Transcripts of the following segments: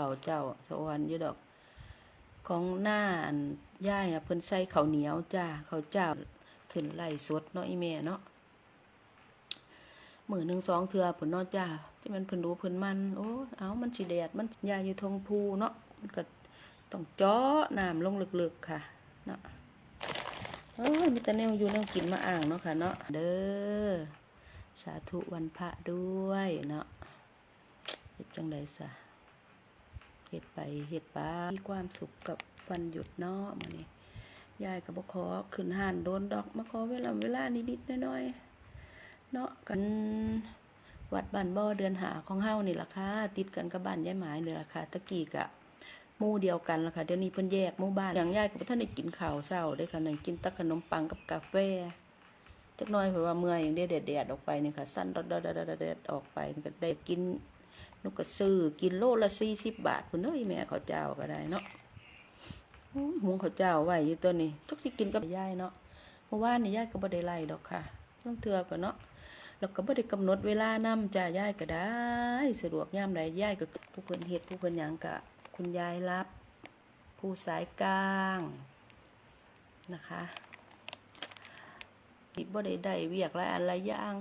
เขาเจ้าสวรรค์อยู่ดอก ของหน้าอันย่ายนะเพิ่นใส่ข้าเหนียวจ้าเขาเจ้าขึ้นไล่สดเนาะอีแม่เนาะมือหนึ่งสองเทือผลนาะจ้าที่มันเพิ่นรู้เพิ่นมันโอ้เอามันสิแดดมันยาอยู่ทงภูเนาะมันก็ต้องจาะน้ำลงลึกๆค่ะเนาะเออมีแต่แนวอยู่แนวกินมาอ่างเนาะค่ะเนาะเด้อสาธุวันพระด้วยเนาะจังไดซะ เฮ็ดไปเฮ็ดไปมีความสุขกับวันหยุดเนาะมื้อนี้ยายก็บ่ขอขึ้นห้านโดนดอกมาขอเวลาเวลานิดๆน้อยๆเนาะกันวัดบ้านบ่อเดือนหาของเฮานี่ล่ะค่ะติดกันกับบ้านยายหมายนี่ล่ะค่ะตะกี้กะมู่เดียวกันล่ะค่ะเดี๋ยวนี้เพิ่นแยกมู่บ้านอย่างยายก็บ่ทันได้กินข้าวเช้าเด้ค่ะนั่นกินตักขนมปังกับกาแฟจักน่อยเพราะว่าเมื่อยอย่างเด้แดดๆออกไปนี่ค่ะ สั่นดดๆๆๆออกไปก็ได้กิน ลูกก็ซื้อกินโลละสี่สิบบาทพุ่นเอ้ยแม่เขาเจ้าก็ได้เนาะโอ้ยหุงเขาเจ้าไว้อยู่ตัวนี้ทุกสิกินกับยายเนาะเมื่อวานนี่ยายก็บ่ได้ไล่ดอกค่ะ ต้องเทือก็เนาะแล้วก็บ่ได้กำหนดเวลานำจ้ายายก็ได้ สะดวกยามใดยายก็ผู้เพิ่นเฮ็ดผู้เพิ่นหยังก็คุณยายรับ ผู้สายกลางนะคะที่บ่ได้ได้เวียกหลายอันหลายอย่าง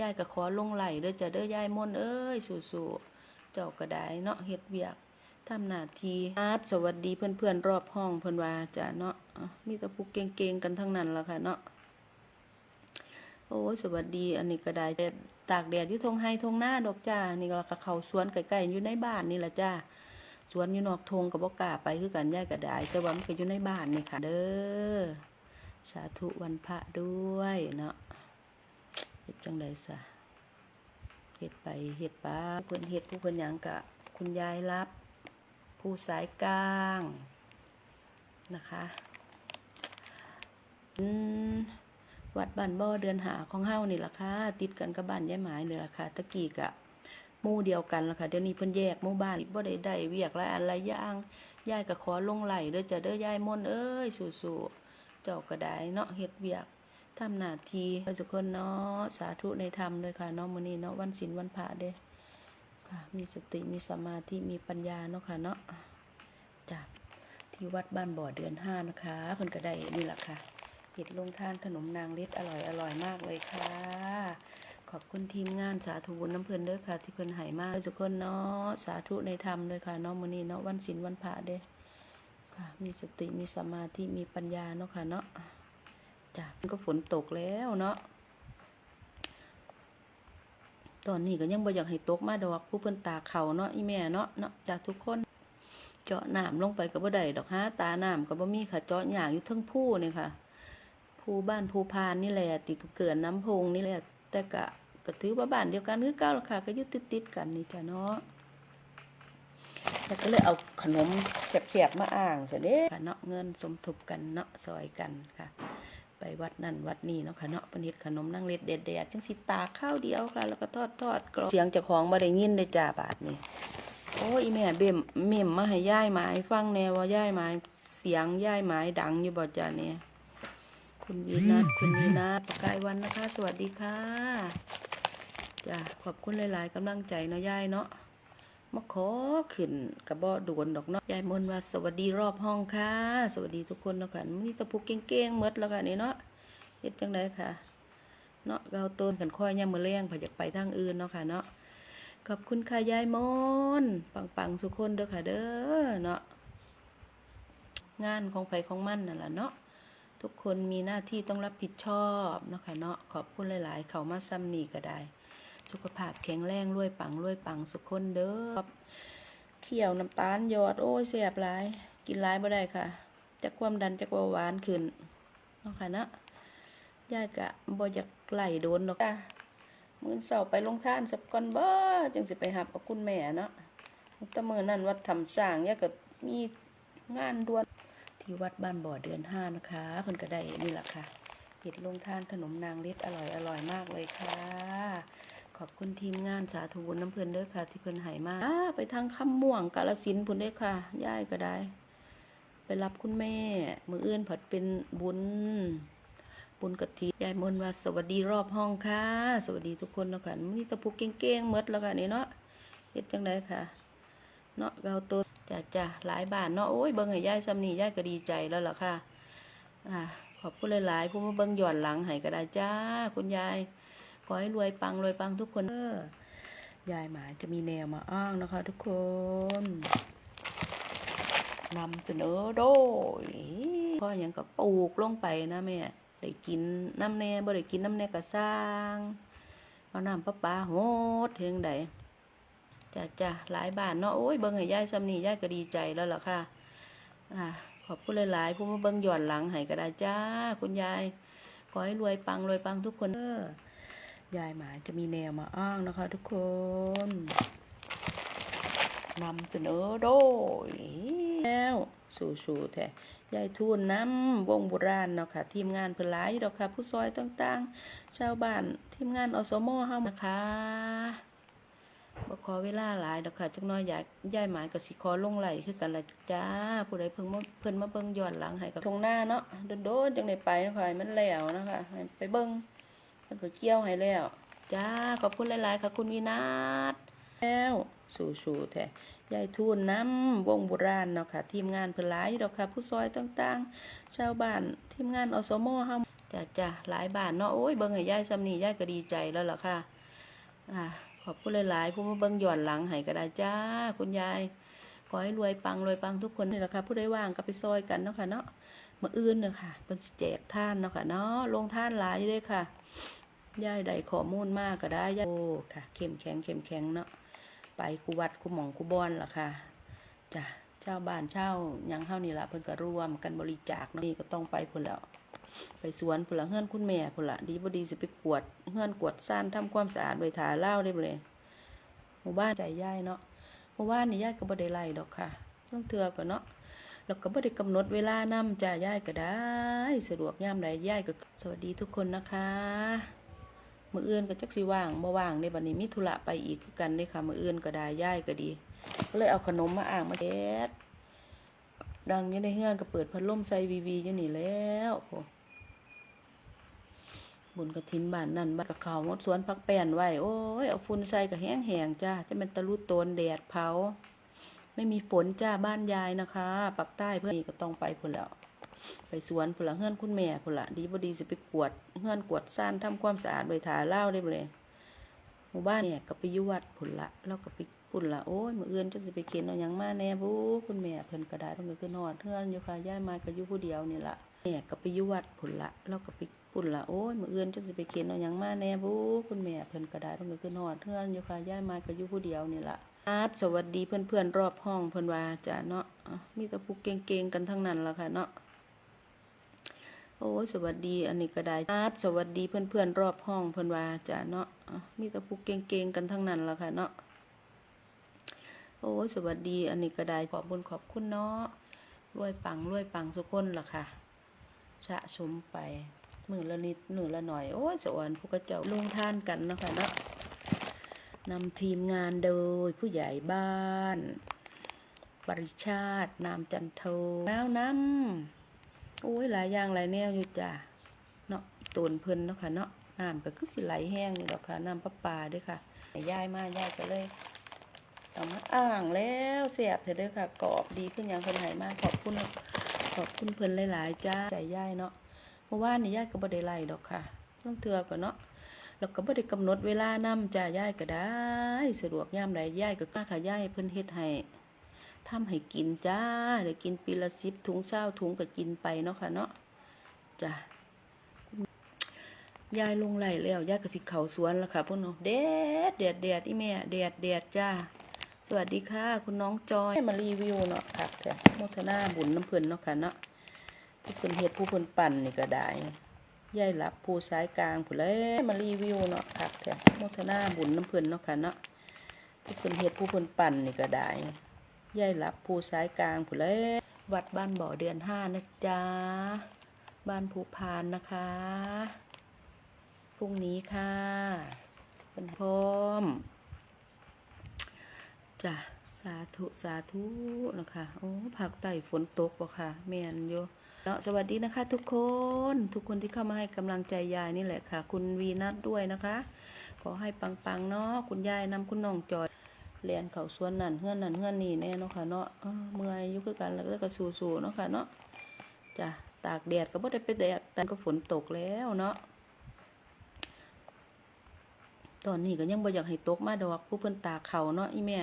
ยายก็ขอลงไหลเด้อจะเด้อยายมนเอ้ยสู้ๆ จ้าก็ได้เนาะเฮ็ดเวียกทำหน้าที่ครับสวัสดีเพื่อนๆรอบห้องเพิ่อนว่าจ้ะเนาะมีแต่ผู้เก่งๆกันทั้งนั้นละค่ะเนาะโอ้สวัสดีอันนี้ก็ได้แต่ตากแดดอยู่ทงไฮทงหน้าดอกจ้านี่ก็เขาสวนใกล้ๆอยู่ในบ้านนี่แหละจ้าสวนอยู่นอกทงก็บ่กล้าไปคือกันยายก็ได้แต่ว่ามันก็อยู่ในบ้านนี่ค่ะเด้อสาธุวันพระด้วยเนาะเฮ็ดจังไดซะ เฮ็ดไปเฮ็ดไปเพิ่นเฮ็ดผู้เพิ่นยังกะคุณยายรับ ผู้สายกลางนะคะอืมวัดบ้านบ่อเดือนหาของเฮานี่ล่ะค่ะติดกันกับบ้านยายหมายนี่ล่ะค่ะตะกี้กะมู่เดียวกันล่ะค่ะเดี๋ยวนี้เพิ่นแยกมู่บ้านบ่ได้ได้เวียกหลายอันหลายอย่างยายก็ขอลงไหลเด้อจะเด้อยายมนเอ้ยสู้ๆเจ้าก็ได้เนาะเฮ็ดเวียก ทำหน้าที่ให้ทุกคนเนาะสาธุในธรรมเลยค่ะเนาะมื้อนี้เนาะวันศีลวันพระเด้ค่ะ มีสติมีสมาธิมีปัญญาเนาะค่ะเนาะจากที่วัดบ้านบ่อเดือนห้านะคะเพิ่นก็ได้นี่แหละค่ะเห็ดลงทานขนมนางเล็ดอร่อยอร่อยมากเลยค่ะ ขอบคุณทีมงานสาธุบุญน้ำเพิ่นเด้อค่ะ ที่เพิ่นให้มาให้ทุกคนเนาะสาธุในธรรมเลยค่ะเนาะมื้อนี้เนาะวันศีลวันพระเด้ค่ะ มีสติมีสมาธิมีปัญญาเนาะค่ะเนาะ จ้ะมันก็ฝนตกแล้วเนาะตอนนี้ก็ยังบ่อยากให้ตกมาดอกผู้เพิ่นตาเขาเนาะอีแม่เนาะเนาะจ้ะทุกคนเจาะน้ำลงไปก็บ่ได้ดอกหาตาน้ำก็บ่มีค่ะเจาะหญ้าอยู่ทั้งผู้เนี่ยค่ะผู้บ้านผู้พานนี่แหละติดกับเกินน้ำพงนี่แหละแต่ก็ก็ถือว่าบ้านเดียวกันคือเก่าล่ะค่ะก็ยู่ติดๆกันนี่จ้ะเนาะแล้วก็เลยเอาขนมแสบๆมาอ่างเสยเด็ค่ะเนาะเงินสมทบกันเนาะซอยกันค่ะ ไปวัดนั่นวัดนี้เนาะค่ะเนาะประนิดขนมนั่งเล็ดแดดๆจังสิตาข้าวเดียวค่ะ แล้วก็ทอดทอดกรอบเสียงจ้าของบ่ได้ยินได้จ้าบาทนี่โอ้ยแม่เบ่มเม่มมาให้ย่ายหมายฟังแน่ว่าย่ายหมายเสียงย่ายหมายดังอยู่บ่จ้าเนี่ยคุณวีนัทคุณวีนัทประกายวันนะคะ สวัสดีค่ะจ้าขอบคุณหลาย ๆกำลังใจเนาะย่ายเนาะ มาขอขึ้นกระบอดวนดอกเนาะยายมนว่าสวัสดีรอบห้องค่ะ สวัสดีทุกคนเนาะค่ะมีแตะพุกเก่งๆมดแล้วค่ะนี่เนาะเฮ็ดจังไดค่ะเนาะเราต้นกันค่อยย่ามือเลี้ยงพอยากไปทางอื่นเนาะค่ะเนาะขอบคุณค่ะยายมนปังๆสุกคนเด้อค่ะเด้อเนาะงานของไผของมันนั่นแหละเนาะทุกคนมีหน้าที่ต้องรับผิดชอบเนาะค่ะเนาะขอบคุณหลาย ๆ เขามาซ้ำนี่ก็ได้ สุขภาพแข็งแรงรวยปังรวยปังสุขคนเด้อเขี่ยวน้ำตาลหยอดโอ้ยเสียบหลาย กินหลายบ่ได้ค่ะจากความดันจากเบาหวานขึ้นเนาะค่ะนะยายกะบ่อยากไหลโดนดอกจ้ะมื้อเช้าไปลงท่านสักก่อนบ่จังสิไปหับกับคุณแม่เนาะแต่มื้อนั้นวัดทำสร้างยายก็มีงานด่วนที่วัดบ้านบ่อเดือนห้านะคะเพิ่นก็ได้นี่แหละค่ะเห็ดลงท่านขนมนางเล็ดอร่อยอร่อยมากเลยค่ะ ขอบคุณทีมงานสาธุบุญน้ำเพิ่นเด้อค่ะ ที่เพิ่นให้มาอ้าไปทางคำม่วงกาลสินพุ่นเด้อค่ะย่ายก็ได้ ไปรับคุณแม่ มืออื่นผัดเป็นบุญ บุญกะทิยายมนว่าสวัสดีรอบห้องค่ะ สวัสดีทุกคนแล้วค่ะมีแตะพุกเก่งๆหมดแล้วค่ะนี่เนาะเฮ็ดจังไดค่ะเนาะเราตัวจ้ะจ้ะหลายบานเนาะโอ้ยเบิ่งให้ยายซ้ำนี่ยายก็ดีใจแล้วล่ะค่ะอ่าขอบคุณหลายๆผู้มาเบิ่งหย้อนหลังให้ก็ได้จ้า คุณยาย ขอให้รวยปังรวยปังทุกคนเด้อยายหมาจะมีแนวมาอ้างนะคะ ทุกคนนำเสนอโดยพ่อยังกับปลูกลงไปนะแม่ได้กินน้ำแน่บ่ได้กินน้ำแน่ก็สร้างเอาน้ำประปาโหดเทียงใดจ้ะจ้ะหลายบ้านเนาะโอ้ยเบิ่งให้ยายซ้ำนี่ยายก็ดีใจแล้วล่ะค่ะอ่าขอบคุณหลายๆผู้มาเบิ่งหย้อนหลังให้ก็ได้จ้า คุณยาย ขอให้รวยปังรวยปังทุกคนเด้อ ยายหมาจะมีแนวมาอ้างนะคะ ทุกคนนำเสนอโดยแล้วสู่ๆแท้ยายทูนน้ำวงโบราณเนาะค่ะ ทีมงานเพิ่นหลายอยู่ดอกค่ะ ผู้ซอยต่างๆ ชาวบ้านทีมงานอสมเฮานะคะบ่ขอเวลาหลายดอกค่ะจักหน้อยยากย้ายหมายกับสิขอลงไหลคือกันละจ้า ผู้ใดเพิ่งมาเพิ่นมาเบิ่งย้อนหลังให้กับทงหน้าเนาะโดนๆจังได้ไปเนาะค่ะให้มันแล้วนะคะไปเบิ่ง แล้วก็เกี่ยวให้แล้ว จ้า ขอบคุณหลาย ๆ ค่ะคุณวินาศแล้วสู่ๆแท้ยายทูนน้ำวงโบราณเนาะค่ะ ทีมงานเพิ่นหลายอยู่ดอกค่ะ ผู้ซอยต่างๆ ชาวบ้านทีมงานอสมเฮาจ้าจ้าหลายบ้านเนาะโอ้ยเบิ่งให้ยายซำนี่ยายก็ดีใจแล้วล่ะค่ะอ่าขอบคุณหลายๆผู้มาเบิ่งหย้อนหลังให้ก็ได้จ้า คุณยายขอให้รวยปังรวยปังทุกคนนี่แหละค่ะผู้ใดว่างก็ไปซอยกันเนาะค่ะเนาะมาอื่นเนาะค่ะเพิ่นแจกท่านเนาะค่ะเนาะลงท่านหลายเด้อค่ะ ยายได้ข้อมูลมากก็ได้ยายโอ้ค่ะ เข้มแข็งเข้มแข็งเนาะไปกูวัดกูหม่องกูบอนล่ะค่ะจ้ะเจ้าบ้านเช่ายังเฮานี่ละเพิ่นก็รวมกันบริจาคนี่ก็ต้องไปพุ่นแล้ว ไปสวนพุ่นละเฮือนคุณแม่พุ่นละดีบดีสิไปกวดเฮือนกวดซ่านทำความสะอาดไว้ทาเล่าได้บ่เลยหมู่บ้านใจย่ายเนาะหมู่บ้านนี่ย่ายก็บ่ได้ไล่ดอกค่ะต้องเทือก็เนาะแล้วก็บ่ได้กำหนดเวลานำจ้าย่ายก็ได้ สะดวกยามใดย่ายก็สวัสดีทุกคนนะคะ มื้ออื่นก็จักสิว่างบ่ว่างในบัดนี้มีธุระไปอีกคือกันเด้ค่ะมื้ออื่นก็ได้ย่ายก็ดี ก็เลยเอาขนมมาอ่างมาแจกดังอยู่ในเฮือนก็เปิดพัดลมใส่วีวีอยู่นี่แล้วโอ้บุญกระถินบ้านนั่นบ้านกะเขามดสวนพักแป้นไว้โอ้ยเอาฝุ่นใส่กับแห้งแหงจ้าจะเป็นตะลุโตนแดดเผา ไม่มีฝนจ้าบ้านยายนะคะปักใต้เพื่อนนี่ก็ต้องไปพุ่นแล้ว ไปสวนพุ่นละเฮือนคุณแม่พุ่นละดีบดีสิไปกวดเฮือนกวดซ่านทำความสะอาดไว้ทาเล่าได้เลยหมู่บ้านเนี่ยก็ไปยุวัดพุ่นละแล้วก็ไปพุ่นละโอ้ยมื้ออื่นจังสิไปเข็นเอาหยังมาแน่บูคุณแม่เพิ่นก็ได้ต้องก็คือนอนเฮือนอยู่ค่ะย้ายมาก็อยู่ผู้เดียวนี่ล่ะแม่ก็ไปยุวัดพุ่นละแล้วก็ไปปุ่นละโอ้ยมื้ออื่นจังสิไปเข็นเอาหยังมาแน่บูคุณแม่เพิ่นก็ได้ต้องก็คือนอนเทือนอยู่ค่ะย้ายมาก็อยู่ผู้เดียวนี่ละครับสวัสดีเพื่อนๆรอบห้องเพิ่นว่าจ้ะเนาะมีแต่ผู้เก่งๆกันทั้งนั้นละค่ะเนาะ โอ้สวัสดีอันนี้ก็ได้ครับสวัสดีเพื่อนๆรอบห้องเพิ่อนว่าจ้ะเนาะมีแต่ผู้เก่งๆกันทั้งนั้นละค่ะเนาะโอ้สวัสดีอันนี้ก็ได้ขอบบุญขอบคุณเนาะรวยปังรวยปังทุกคนล่ะค่ะชะชมไปหมือละนิดมือละหน่อย โอ้ยสวรรค์พวกกระเจ้าลงท่านกันเนาะคะเนาะนำทีมงานโดยผู้ใหญ่บ้าน ปริชาตินามจันโทน้าวน้ำ โอ้ยหลายอย่างหลายแนวอยู่จ้ะเนาะตูนเพิ่นเนาะค่ะเนาะน้ำก็คือสิไหลแห้งนี่หรอกค่ะน้ำประปาด้วยค่ะยายมายายก็เลยเอามาอ่างแล้วเสียบเถอะด้อค่ะกรอบดีขึ้นอย่างคนไหมากขอบคุณขอบคุณเพิ่นหลายๆจ้าใจยายเนาะเมื่อวานนี่ยายก็บ่ได้ไล่ดอกค่ะต้องเทือก่อนเนาะแล้วก็บ่ได้กำหนดเวลานำจ้ายายก็ได้ สะดวกยามใดยายก็กล้าค่ะยายเพิ่นเฮ็ดให้ ทำให้กินจ้าได้กินปีละ10ถุงเช้าถุงก็กินไปเนาะค่ะเนาะจ้ายายลงไล่แล้วยายก็สิเขาสวนแล้วค่ะพวกน้องแดดแดดแดดอีแม่แดดแดดจ้าสวัสดีค่ะ คุณน้องจอยมารีวิวเนาะค่ะแท้โมทนาบุญน้ำเพิ่นเนาะค่ะเนาะผู้เพิ่นเฮ็ดผู้เพิ่นปั่นนี่ก็ได้ยายหลับผู้สายกลางผู้เลยมารีวิวเนาะคักแท้โมทนาบุญน้ำเพิ่นเนาะค่ะเนาะผู้เพิ่นเฮ็ดผู้เพิ่นปั่นนี่ก็ได้ ยายหลับผู้สายกลางผู้เลยวัดบ้านบ่อเดือนห้านะจ๊ะ บ้านภูพานนะคะ พรุ่งนี้ค่ะเป็นพร้อมจ้ะสาธุ สาธุ นะคะ โอ้ภาคใต้ฝนตกบ่ค่ะแม่นอยู่เนาะสวัสดีนะคะ ทุกคน ทุกคนที่เข้ามาให้กำลังใจยายนี่แหละค่ะ คุณวีนัทด้วยนะคะ ขอให้ปังๆเนาะคุณยายนำคุณน้องจอย เรียนเขาสวนนั่นเฮือนนั่นเฮือนนี่แน่เนาะค่ะเนาะเมื่อยยุคือกันแล้วก็สู้ๆเนาะค่ะเนาะจ้ะตากแดดก็บ่ได้ไปแดดแต่ก็ฝนตกแล้วเนาะตอนนี้ก็ยังบ่อยากให้ตกมาดอกผู้เพิ่นตากเขาเนาะอีแม่